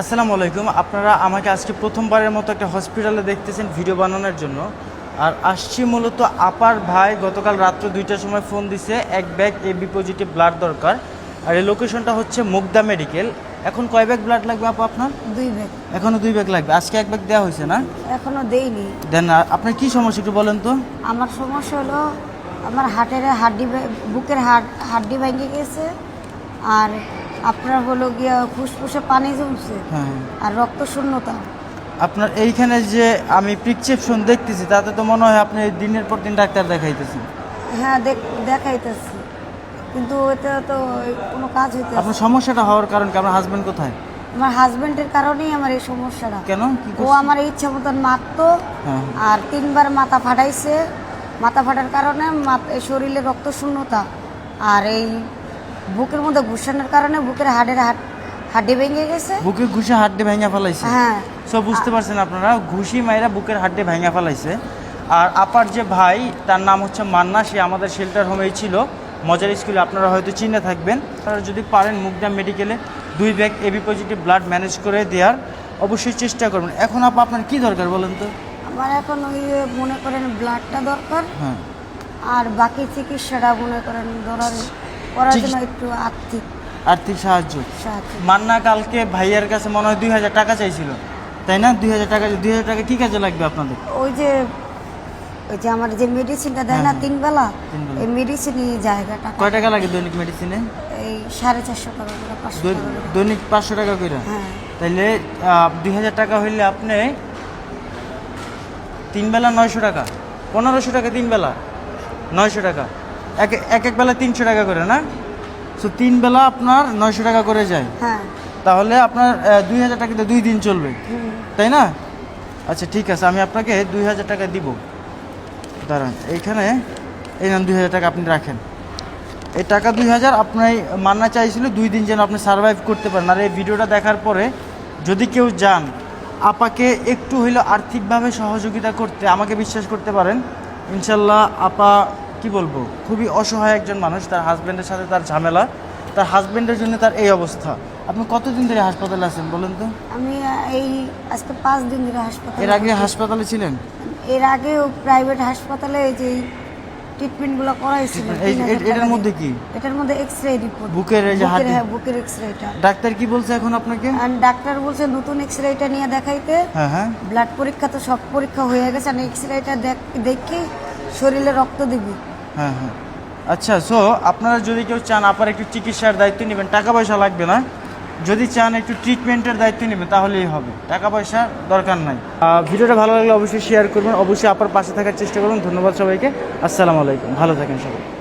আসসালামু আলাইকুম। আপনারা আমাকে আজকে প্রথমবারের মতো একটা হসপিটালে দেখতেছেন ভিডিও বানানোর জন্য। আর আসছি মূলত আপার ভাই গতকাল রাত্র দুইটার সময় ফোন দিছে এক ব্যাগ এবি পজিটিভ ব্লাড দরকার। আর এই লোকেশনটা হচ্ছে মুগদা মেডিকেল এখন কয় ব্যাগ ব্লাড লাগবে আপু আপনার? দুই ব্যাগ। এখনও দুই ব্যাগ লাগবে। আজকে এক ব্যাগ দেওয়া হয়েছে না? এখনও দেইনি। দেন আপনার কি সমস্যা একটু বলেন তো। আমার সমস্যা হলো আমার হাটের হাড্ডি বুকের হাড় হাড্ডি ভেঙে গেছে। আর আপনার হলো গিয়া ফুসফুসে পানি জমছে হ্যাঁ। আর রক্ত শূন্যতা। আপনার এইখানে যে আমি প্রিসক্রিপশন দেখতেছি তাতে তো মনে হয় আপনি দিনের পর দিন ডাক্তার দেখাইতেছেন। হ্যাঁ দেখ দেখাইতেছি। কিন্তু এটা তো কোনো কাজ হইতে আপনার সমস্যাটা হওয়ার কারণ কি? আপনার হাজবেন্ড কোথায়? আমার হাজবেন্ডের কারণেই আমার এই সমস্যাটা। কেন? ও আমার ইচ্ছা মতন মারতো হ্যাঁ। আর তিনবার মাথা ফাটাইছে। মাথা ফাটার কারণে শরীরে রক্ত শূন্যতা। আর এই বুকের মধ্যে ঘুষানোর কারণে বুকের হাড়ের হাট হাড্ডি ভেঙে গেছে। বুকে ঘুষে হাড্ডি ভেঙে ফেলাইছে? হ্যাঁ। সব বুঝতে পারছেন আপনারা ঘুষি মাইরা বুকের হাড্ডি ভেঙে ফেলাইছে। আর আপার যে ভাই তার নাম হচ্ছে মান্না সে আমাদের শেল্টার হোমেই ছিল। মজার স্কুলে আপনারা হয়তো চিনে থাকবেন। আপনারা যদি পারেন মুগদা মেডিকেলে দুই bag AB positive blood manage করে দেওয়ার অবশ্যই চেষ্টা করবেন। এখন আপা আপনার কি দরকার বলেন তো? আমার এখন ওই মনে করেন ব্লাডটা দরকার। হ্যাঁ। আর বাকি চিকিৎসাটা মনে করেন ধরার করার জন্য একটু আর্থিক আর্থিক সাহায্য। মান্না কালকে ভাইয়ের কাছে মনে হয় দুই হাজার টাকা চাইছিল। তাই না? দুই হাজার টাকা দুই হাজার টাকা কি কাজে লাগবে আপনাদের? ওই যে ওই যে আমার যে মেডিসিনটা দেয় না হ্যাঁ, তিন বেলা। এই মেডিসিনই জায়গাটা কয় টাকা লাগে দৈনিক মেডিসিনে এই সাড়ে চারশো টাকা করে পাঁচশো দৈনিক পাঁচশো টাকা করে হ্যাঁ। তাইলে দুই হাজার টাকা হইলে আপনি তিন বেলা নয়শো টাকা পনেরোশো টাকা তিন বেলা নয়শো টাকা। এক এক এক বেলা তিনশো টাকা করে না? সো তিন বেলা আপনার নয়শো টাকা করে যায়। হ্যাঁ। তাহলে আপনার দুই হাজার টাকাতে দুই দিন চলবে। তাই না? আচ্ছা ঠিক আছে আমি আপনাকে দুই হাজার টাকা দিব। দাঁড়ান এইখানে এই নেন দুই হাজার টাকা আপনি রাখেন। এই টাকা দুই হাজার আপনার মান্না চাইছিল দুই দিন যেন আপনি সার্ভাইভ করতে পারেন। আর এই ভিডিওটা দেখার পরে যদি কেউ যান আপাকে একটু হইলেও আর্থিকভাবে সহযোগিতা করতে আমাকে বিশ্বাস করতে পারেন। ইনশাল্লাহ আপা কি বলব খুবই অসহায় একজন মানুষ তার হাজব্যান্ডের সাথে তার ঝামেলা তার হাজব্যান্ডের জন্য তার এই অবস্থা। আপনি কতদিন ধরে হাসপাতালে আছেন বলেন তো? আমি এই আজকে পাঁচ দিন ধরে হাসপাতালে এর আগে হাসপাতালে ছিলেন? এর আগেও প্রাইভেট হাসপাতালে এই যে ট্রিটমেন্টগুলো করাইছিল এই 3000 এ- টাকা এটার মধ্যে কি? এটার মধ্যে এক্সরে রিপোর্ট বুকের এই যে হাড্ডি হ্যাঁ বুকের এক্সরেটা ডাক্তার কি বলছে এখন আপনাকে? আর ডাক্তার বলছে নতুন এক্সরেটা নিয়ে দেখাইতে। হ্যাঁ হ্যাঁ। ব্লাড পরীক্ষা তো সব পরীক্ষা হয়ে গেছে আর এক্সরেটা দেখে। শরীরে রক্ত দিবি। হ্যাঁ হ্যাঁ। আচ্ছা সো আপনারা যদি কেউ চান আপার একটু চিকিৎসার দায়িত্ব নেবেন, টাকা পয়সা লাগবে না। যদি চান একটু ট্রিটমেন্টের দায়িত্ব নেবেন, তাহলেই হবে। টাকা পয়সা দরকার নাই। ভিডিওটা ভালো লাগলে অবশ্যই শেয়ার করবেন। অবশ্যই আপনার পাশে থাকার চেষ্টা করুন। ধন্যবাদ সবাইকে। আসসালামু আলাইকুম। ভালো থাকেন সবাই।